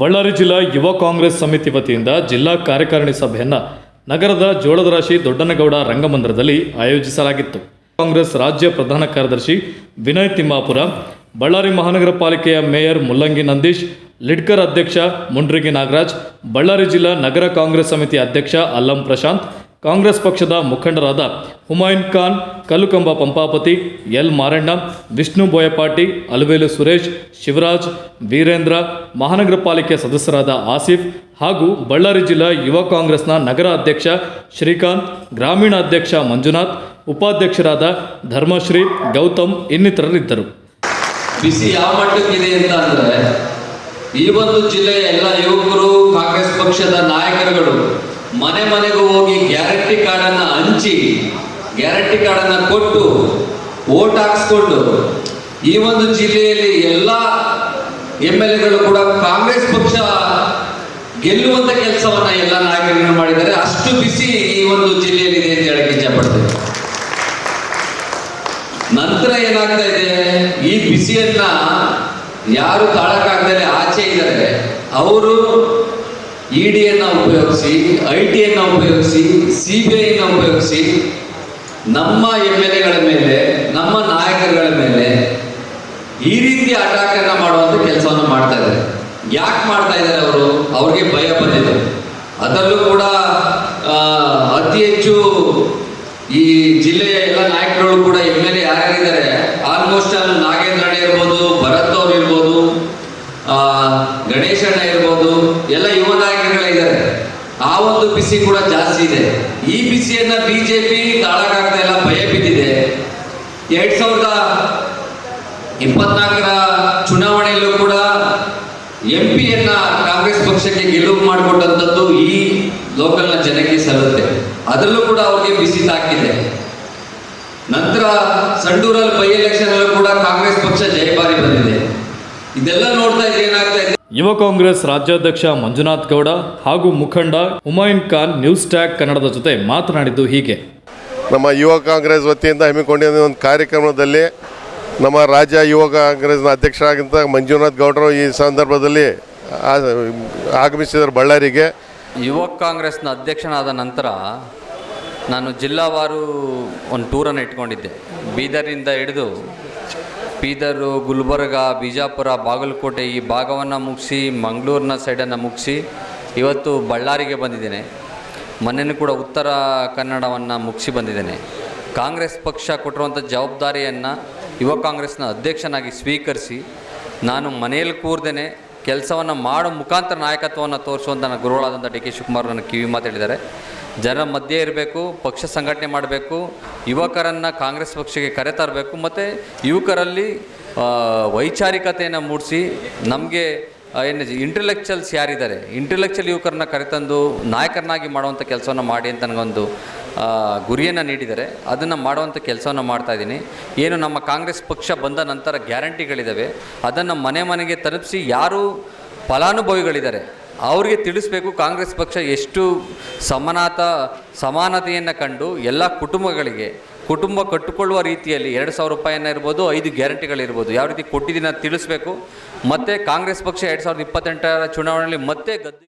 ಬಳ್ಳಾರಿ ಜಿಲ್ಲಾ ಯುವ ಕಾಂಗ್ರೆಸ್ ಸಮಿತಿ ವತಿಯಿಂದ ಜಿಲ್ಲಾ ಕಾರ್ಯಕಾರಿಣಿ ಸಭೆಯನ್ನು ನಗರದ ಜೋಳದರಾಶಿ ದೊಡ್ಡನಗೌಡ ರಂಗಮಂದಿರದಲ್ಲಿ ಆಯೋಜಿಸಲಾಗಿತ್ತು. ಕಾಂಗ್ರೆಸ್ ರಾಜ್ಯ ಪ್ರಧಾನ ಕಾರ್ಯದರ್ಶಿ ವಿನಯ್ ತಿಮ್ಮಾಪುರ, ಬಳ್ಳಾರಿ ಮಹಾನಗರ ಪಾಲಿಕೆಯ ಮೇಯರ್ ಮುಲ್ಲಂಗಿ ನಂದೀಶ್, ಲಿಡ್ಕರ್ ಅಧ್ಯಕ್ಷ ಮುಂಡ್ರಿಗಿ ನಾಗರಾಜ್, ಬಳ್ಳಾರಿ ಜಿಲ್ಲಾ ನಗರ ಕಾಂಗ್ರೆಸ್ ಸಮಿತಿ ಅಧ್ಯಕ್ಷ ಅಲ್ಲಂ ಪ್ರಶಾಂತ್ ಕಾಂಗ್ರೆಸ್ ಪಕ್ಷದ ಮುಖಂಡರಾದ ಹುಮಾಯುನ್ ಖಾನ್, ಕಲ್ಲುಕಂಬ ಪಂಪಾಪತಿ, ಎಲ್ ಮಾರಣ್ಣ, ವಿಷ್ಣು ಬೋಯಪಾಟಿ, ಅಲುವೇಲು ಸುರೇಶ್, ಶಿವರಾಜ್, ವೀರೇಂದ್ರ, ಮಹಾನಗರ ಪಾಲಿಕೆ ಸದಸ್ಯರಾದ ಆಸಿಫ್ ಹಾಗೂ ಬಳ್ಳಾರಿ ಜಿಲ್ಲಾ ಯುವ ಕಾಂಗ್ರೆಸ್ನ ನಗರ ಅಧ್ಯಕ್ಷ ಶ್ರೀಕಾಂತ್ ಗ್ರಾಮೀಣ ಅಧ್ಯಕ್ಷ ಮಂಜುನಾಥ್, ಉಪಾಧ್ಯಕ್ಷರಾದ ಧರ್ಮಶ್ರೀ, ಗೌತಮ್ ಇನ್ನಿತರರಿದ್ದರು. ಬಿಸಿ ಯಾವ ಮಟ್ಟಕ್ಕಿದೆ ಅಂತ ಅಂದರೆ ಈ ಒಂದು ಜಿಲ್ಲೆಯ ಎಲ್ಲ ಯುವಕರು ಕಾಂಗ್ರೆಸ್ ಪಕ್ಷದ ನಾಯಕರುಗಳು ಮನೆ ಮನೆಗೂ ಹೋಗಿ ಗ್ಯಾರಂಟಿ ಕಾರ್ಡನ್ನು ಹಂಚಿ, ಗ್ಯಾರಂಟಿ ಕಾರ್ಡನ್ನು ಕೊಟ್ಟು ಓಟ್ ಹಾಕಿಸ್ಕೊಂಡು, ಈ ಒಂದು ಜಿಲ್ಲೆಯಲ್ಲಿ ಎಲ್ಲ ಎಂ ಎಲ್ ಎಗಳು ಕೂಡ ಕಾಂಗ್ರೆಸ್ ಪಕ್ಷ ಗೆಲ್ಲುವಂತ ಕೆಲಸವನ್ನ ಎಲ್ಲ ನಾಯಕರು ಮಾಡಿದ್ದಾರೆ. ಅಷ್ಟು ಬಿಸಿ ಈ ಒಂದು ಜಿಲ್ಲೆಯಲ್ಲಿ ಇದೆ ಅಂತ ಹೇಳಕ್ಕೆ ಇಚ್ಛಪಡ್ತೇವೆ ನಂತರ ಏನಾಗ್ತಾ ಇದೆ? ಈ ಬಿಸಿಯನ್ನ ಯಾರು ತಾಳಕ್ಕಾಗದೆ ಆಚೆ ಇದ್ದಾರೆ. ಅವರು ಇಡಿಯನ್ನ ಉಪಯೋಗಿಸಿ ಐ ಟಿಯನ್ನ ಉಪಯೋಗಿಸಿ ಸಿ ಬಿ ಐನ ಉಪಯೋಗಿಸಿ, ನಮ್ಮ ಎಂ ಎಲ್ ಎಗಳ ಮೇಲೆ, ನಮ್ಮ ನಾಯಕರುಗಳ ಮೇಲೆ ಈ ರೀತಿ ಅಟ್ಯಾಕ್ ಅನ್ನ ಮಾಡುವಂತ ಕೆಲಸವನ್ನು ಮಾಡ್ತಾ ಇದ್ದಾರೆ. ಯಾಕೆ ಮಾಡ್ತಾ ಇದ್ದಾರೆ ಅವರು? ಅವ್ರಿಗೆ ಭಯ ಬಂದಿದೆ. ಅದರಲ್ಲೂ ಕೂಡ ಅತಿ ಹೆಚ್ಚು ಈ ಜಿಲ್ಲೆಯ ಎಲ್ಲ ನಾಯಕರುಗಳು ಕೂಡ ಎಂ ಎಲ್ ಎ ಯಾರ್ಯಾರಿದ್ದಾರೆ ಆಲ್ಮೋಸ್ಟ್ ಅಲ್ಲಿ ನಾಗೇಂದ್ರಣ್ಣ ಇರ್ಬೋದು ಭರತ್ ಅವ್ರು ಇರ್ಬೋದು ಆ, ಗಣೇಶಣ್ಣ ಇರ್ಬೋದು ಎಲ್ಲ ಯುವ ನಾಯಕರುಗಳಿದ್ದಾರೆ ಆ ಒಂದು ಬಿಸಿ ಕೂಡ ಜಾಸ್ತಿ ಇದೆ. ಈ ಬಿಸಿಯನ್ನ ಬಿಜೆಪಿ ತಾಳಕ್ಕಾಗ್ತಾ ಇಲ್ಲ ಭಯ ಬಿದ್ದಿದೆ. ಎರಡ್ ಸಾವಿರದ ಇಪ್ಪತ್ನಾಲ್ಕರ ಚುನಾವಣೆಯಲ್ಲೂ ಕೂಡ ಎಂ ಪಿಯನ್ನ ಕಾಂಗ್ರೆಸ್ ಪಕ್ಷಕ್ಕೆ ಗೆಲುವು ಮಾಡಿಕೊಟ್ಟಂಥದ್ದು ಈ ಲೋಕಲ್ನ ಜನಕ್ಕೆ ಸಲ್ಲುತ್ತೆ. ಅದರಲ್ಲೂ ಕೂಡ ಅವ್ರಿಗೆ ಬಿಸಿ ತಾಕಿದೆ. ನಂತರ ಸಂಡೂರಲ್ಲಿ ಬೈ ಎಲೆಕ್ಷನ್ ಅಲ್ಲೂ ಕೂಡ ಕಾಂಗ್ರೆಸ್ ಪಕ್ಷ ಜಯಭಾರಿ ಬಂದಿದೆ. ಇದೆಲ್ಲ ನೋಡ್ತಾ ಇದ್ರೆ ಏನಾಗ್ತಾ ಇದೆ? ಯುವ ಕಾಂಗ್ರೆಸ್ ರಾಜ್ಯಾಧ್ಯಕ್ಷ ಮಂಜುನಾಥ್ ಗೌಡ ಹಾಗೂ ಮುಖಂಡ ಹುಮಾಯೂನ್ ಖಾನ್ ನ್ಯೂಸ್ ಟ್ಯಾಕ್ ಕನ್ನಡದ ಜೊತೆ ಮಾತನಾಡಿದ್ದು ಹೀಗೆ. ನಮ್ಮ ಯುವ ಕಾಂಗ್ರೆಸ್ ವತಿಯಿಂದ ಹಮ್ಮಿಕೊಂಡಿದ್ದ ಒಂದು ಕಾರ್ಯಕ್ರಮದಲ್ಲಿ ನಮ್ಮ ರಾಜ್ಯ ಯುವ ಕಾಂಗ್ರೆಸ್ನ ಅಧ್ಯಕ್ಷರಾಗಿದ್ದ ಮಂಜುನಾಥ್ ಗೌಡರು ಈ ಸಂದರ್ಭದಲ್ಲಿ ಆಗಮಿಸಿದರು ಬಳ್ಳಾರಿಗೆ. ಯುವ ಕಾಂಗ್ರೆಸ್ನ ಅಧ್ಯಕ್ಷನಾದ ನಂತರ ನಾನು ಜಿಲ್ಲಾವಾರು ಒಂದು ಟೂರನ್ನು ಇಟ್ಕೊಂಡಿದ್ದೆ. ಬೀದರಿಂದ ಹಿಡಿದು ಬೀದರು, ಗುಲ್ಬರ್ಗ, ಬಿಜಾಪುರ, ಬಾಗಲಕೋಟೆ ಈ ಭಾಗವನ್ನು ಮುಗಿಸಿ, ಮಂಗಳೂರಿನ ಸೈಡನ್ನು ಮುಗಿಸಿ ಇವತ್ತು ಬಳ್ಳಾರಿಗೆ ಬಂದಿದ್ದೇನೆ. ಮೊನ್ನೆನೂ ಕೂಡ ಉತ್ತರ ಕನ್ನಡವನ್ನು ಮುಗಿಸಿ ಬಂದಿದ್ದೇನೆ. ಕಾಂಗ್ರೆಸ್ ಪಕ್ಷ ಕೊಟ್ಟಿರುವಂಥ ಜವಾಬ್ದಾರಿಯನ್ನು ಯುವ ಕಾಂಗ್ರೆಸ್ನ ಅಧ್ಯಕ್ಷನಾಗಿ ಸ್ವೀಕರಿಸಿ ನಾನು ಮನೆಯಲ್ಲಿ ಕೂರ್ದೇನೆ ಕೆಲಸವನ್ನು ಮಾಡೋ ಮುಖಾಂತರ ನಾಯಕತ್ವವನ್ನು ತೋರಿಸುವಂಥ ಗುರುಗಳಾದಂಥ ಡಿ ಕೆ ಶಿವಕುಮಾರ್ ನನ್ನ ಕಿವಿ ಮಾತಾಡಿದ್ದಾರೆ ಜನರ ಮಧ್ಯೆ ಇರಬೇಕು, ಪಕ್ಷ ಸಂಘಟನೆ ಮಾಡಬೇಕು, ಯುವಕರನ್ನು ಕಾಂಗ್ರೆಸ್ ಪಕ್ಷಕ್ಕೆ ಕರೆತರಬೇಕು ಮತ್ತು ಯುವಕರಲ್ಲಿ ವೈಚಾರಿಕತೆಯನ್ನು ಮೂಡಿಸಿ ನಮಗೆ ಏನು ಇಂಟೆಲೆಕ್ಚುಯಲ್ಸ್ ಯಾರಿದ್ದಾರೆ? ಇಂಟೆಲೆಕ್ಚುಯಲ್ ಯುವಕರನ್ನ ಕರೆತಂದು ನಾಯಕರನ್ನಾಗಿ ಮಾಡುವಂಥ ಕೆಲಸವನ್ನು ಮಾಡಿ ಅಂತ ನನಗೊಂದು ಗುರಿಯನ್ನು ನೀಡಿದ್ದಾರೆ. ಅದನ್ನು ಮಾಡುವಂಥ ಕೆಲಸವನ್ನು ಮಾಡ್ತಾ ಇದ್ದೀನಿ. ಏನು, ನಮ್ಮ ಕಾಂಗ್ರೆಸ್ ಪಕ್ಷ ಬಂದ ನಂತರ ಗ್ಯಾರಂಟಿಗಳಿದ್ದಾವೆ ಅದನ್ನು ಮನೆ ಮನೆಗೆ ತಲುಪಿಸಿ ಯಾರು ಫಲಾನುಭವಿಗಳಿದ್ದಾರೆ ಅವರಿಗೆ ತಿಳಿಸ್ಬೇಕು ಕಾಂಗ್ರೆಸ್ ಪಕ್ಷ ಎಷ್ಟು ಸಮಾನತ, ಸಮಾನತೆಯನ್ನು ಕಂಡು ಎಲ್ಲ ಕುಟುಂಬಗಳಿಗೆ, ಕುಟುಂಬ ಕಟ್ಟಿಕೊಳ್ಳುವ ರೀತಿಯಲ್ಲಿ ಎರಡು ಸಾವಿರ ರೂಪಾಯಿಯನ್ನು ಇರ್ಬೋದು, ಐದು ಗ್ಯಾರಂಟಿಗಳಿರ್ಬೋದು, ಯಾವ ರೀತಿ ಕೊಟ್ಟಿದ್ದೀನಿ ಅಂತ ತಿಳಿಸ್ಬೇಕು. ಮತ್ತು ಕಾಂಗ್ರೆಸ್ ಪಕ್ಷ ಎರಡು ಸಾವಿರದ ಇಪ್ಪತ್ತೆಂಟರ ಚುನಾವಣೆಯಲ್ಲಿ ಮತ್ತೆ ಗದ್ದೆ